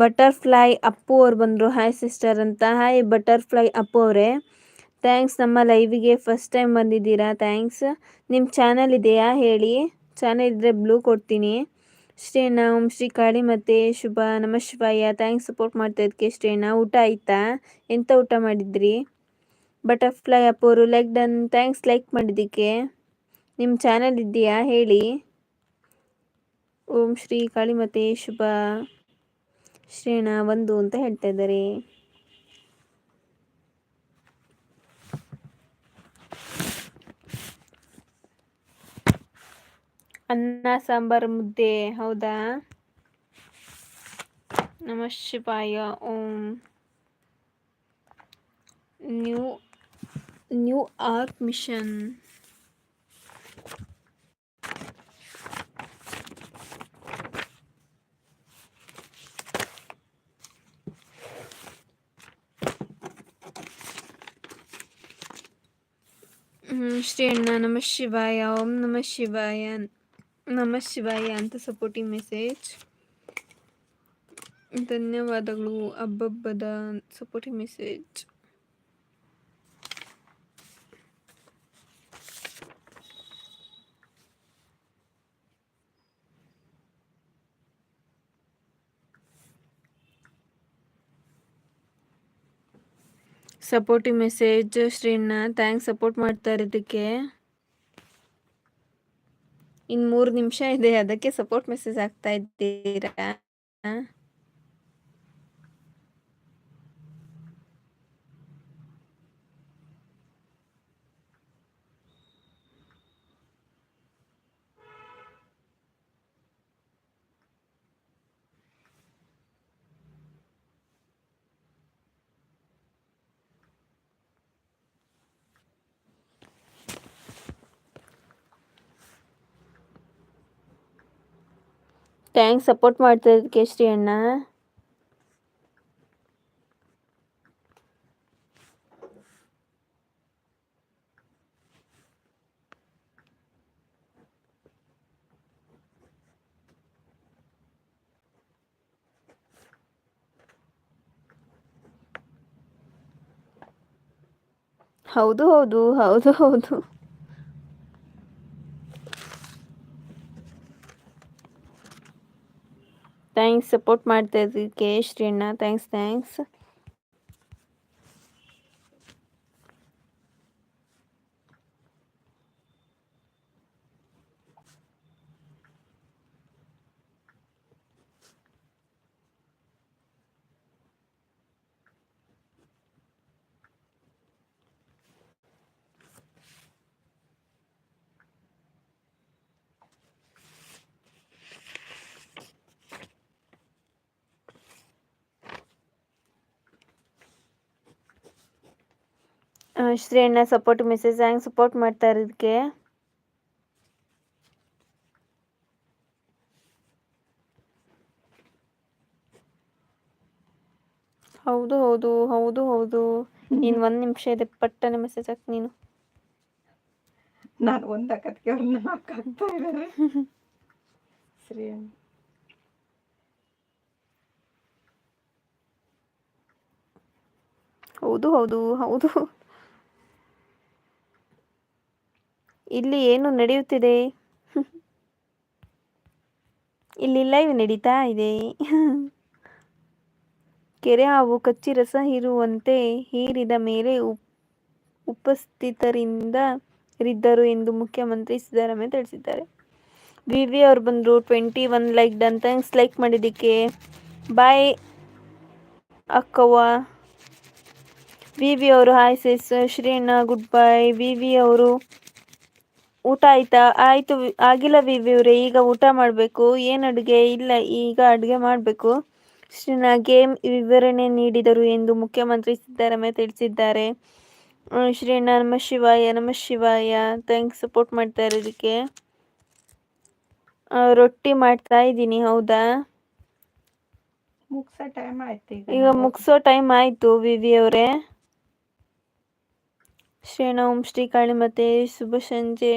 Butterfly Appu ಅವ್ರು ಬಂದರು. Hi sister ಅಂತ. ಹಾಯ್ ಬಟರ್ಫ್ಲೈ ಅಪ್ಪು ಅವರೇ. ಥ್ಯಾಂಕ್ಸ್ ನಮ್ಮ ಲೈವಿಗೆ ಫಸ್ಟ್ ಟೈಮ್ ಬಂದಿದ್ದೀರಾ? ಥ್ಯಾಂಕ್ಸ್ ನಿಮ್ಮ ಚಾನಲ್ ಇದೆಯಾ? ಹೇಳಿ. ಚಾನಲ್ ಇದ್ದರೆ ಬ್ಲೂ ಕೊಡ್ತೀನಿ. ಶ್ರೇಣ ಓಂ ಶ್ರೀ ಕಾಳಿ ಮತ್ತೆ ಶುಭ. ನಮ ಶಿವಾಯ ಥ್ಯಾಂಕ್ಸ್ ಸಪೋರ್ಟ್ ಮಾಡ್ತಾ ಇದಕ್ಕೆ ಶ್ರೇಣ ಊಟ ಆಯಿತಾ? ಎಂಥ ಊಟ ಮಾಡಿದ್ರಿ? ಬಟರ್ಫ್ಲೈ ಅಪ್ಪು ಅವರು ಲೈಕ್ ಡನ್ ಥ್ಯಾಂಕ್ಸ್ ಲೈಕ್ ಮಾಡಿದ್ದಕ್ಕೆ. ನಿಮ್ಮ ಚಾನಲ್ ಇದೆಯಾ? ಹೇಳಿ. ಓಂ ಶ್ರೀ ಕಾಳಿ ಮತ್ತೆ ಶುಭ. ಶ್ರೇಣ ಒಂದು ಅಂತ ಹೇಳ್ತಾ ಇದ್ದಾರೆ. ಅನ್ನ, ಸಾಂಬಾರ್, ಮುದ್ದೆ, ಹೌದಾ? ನಮ ಶಿವಾಯ, ಓಂ. New new ark mission. Sri ಅಣ್ಣ. ನಮ ಶಿವಾಯ. ಓಂ ನಮ ಶಿವಾಯ. ನಮ ಶಿವಾಯ ಅಂತ ಸಪೋರ್ಟಿಂಗ್ ಮೆಸೇಜ್ ಧನ್ಯವಾದಗಳು. ಹಬ್ಬಬ್ಬದ ಸಪೋರ್ಟಿಂಗ್ ಮೆಸೇಜ್ ಸಪೋರ್ಟಿವ್ ಮೆಸೇಜ್ ಶ್ರೀಣ್ಣ ಥ್ಯಾಂಕ್ಸ್ ಸಪೋರ್ಟ್ ಮಾಡ್ತಾ ಇರೋದಕ್ಕೆ ಇನ್ನು ಮೂರು ನಿಮಿಷ ಇದೆ, ಅದಕ್ಕೆ ಸಪೋರ್ಟ್ ಮೆಸೇಜ್ ಆಗ್ತಾ ಇದ್ದೀರಾ? ಥ್ಯಾಂಕ್ಸ್ ಸಪೋರ್ಟ್ ಮಾಡ್ತಾ ಇದ್ದಕ್ಕೆ ಶ್ರೀ ಅಣ್ಣ. ಹೌದು ಹೌದು ಹೌದು ಹೌದು. ಥ್ಯಾಂಕ್ಸ್ ಸಪೋರ್ಟ್ ಮಾಡ್ತಾ ಇದ್ದೀವಿ ಕೆ ಶ್ರೀಣ್ಣ ಥ್ಯಾಂಕ್ಸ್ ಥ್ಯಾಂಕ್ಸ್ ಶ್ರೀ ಅಣ್ಣ ಸಪೋರ್ಟ್ ಮೆಸೇಜ್ ಹ್ಯಾಂಗ್ ಸಪೋರ್ಟ್ ಮಾಡ್ತಾ ಇರೋದಕ್ಕೆ? ಹೌದು ಹೌದು ಹೌದು ಹೌದು. ನೀನು ಒಂದು ನಿಮಿಷ ಇದೆ ಪಟ್ಟನೆ ಮೆಸೇಜ್ ಹಾಕಿ ನೀನು. ನಾನು ಒಂದು ಹಾಕತ್ಗೆ ಅವ್ರನ್ನ ಹಾಕ್ತಾ ಇದ್ದಾರೆ ಸರಿ ಹೌದು ಹೌದು ಹೌದು. ಇಲ್ಲಿ ಏನು ನಡೆಯುತ್ತಿದೆ? ಇಲ್ಲಿ ಲೈವ್ ನಡೀತಾ ಇದೆ. ಕೆರೆ ಹಾವು ಕಚ್ಚಿ ರಸ ಹೀರುವಂತೆ ಹೀರಿದ ಮೇಲೆ ಉಪಸ್ಥಿತರಿಂದ ಇದ್ದರು ಎಂದು ಮುಖ್ಯಮಂತ್ರಿ ಸಿದ್ದರಾಮಯ್ಯ ತಿಳಿಸಿದ್ದಾರೆ. ವಿ ವಿ ಅವ್ರು ಬಂದರು twenty one like done thanks like ಮಾಡಿದ್ದಕ್ಕೆ. ಬಾಯ್ ಅಕ್ಕವ್ವ. ವಿ ವಿ ಅವರು ಹಾಯ್ ಸಿಸ್ ಶ್ರೀಣ್ಣ ಗುಡ್ ಬೈ ವಿ ವಿ ಅವರು ಊಟ ಆಯ್ತಾ? ಆಯ್ತು ಆಗಿಲ್ಲ ವಿವಿ ವಿ ಅವರೇ ಈಗ ಊಟ ಮಾಡಬೇಕು. ಏನು ಅಡುಗೆ? ಇಲ್ಲ ಈಗ ಅಡುಗೆ ಮಾಡಬೇಕು. ಶ್ರೀನ ಗೇಮ್ ವಿವರಣೆ ನೀಡಿದರು ಎಂದು ಮುಖ್ಯಮಂತ್ರಿ ಸಿದ್ದರಾಮಯ್ಯ ತಿಳಿಸಿದ್ದಾರೆ. ಶ್ರೀಣ್ಣ ನಮ ಶಿವಾಯ ನಮ ಶಿವಾಯ. ಥ್ಯಾಂಕ್ಸ್ ಸಪೋರ್ಟ್ ಮಾಡ್ತಾ ಇರೋದಕ್ಕೆ. ರೊಟ್ಟಿ ಮಾಡ್ತಾ ಇದ್ದೀನಿ ಹೌದಾ? ಮುಗಿಸೋ ಟೈಮ್ ಆಯ್ತು ಈಗ ಮುಗಿಸೋ ಟೈಮ್ ಆಯಿತು ವಿ ವಿ ಅವರೇ. ಶ್ರೀಣ ಓಂ ಶ್ರೀ ಕಾಳಿ ಮತ್ತೆ ಶುಭ ಸಂಜೆ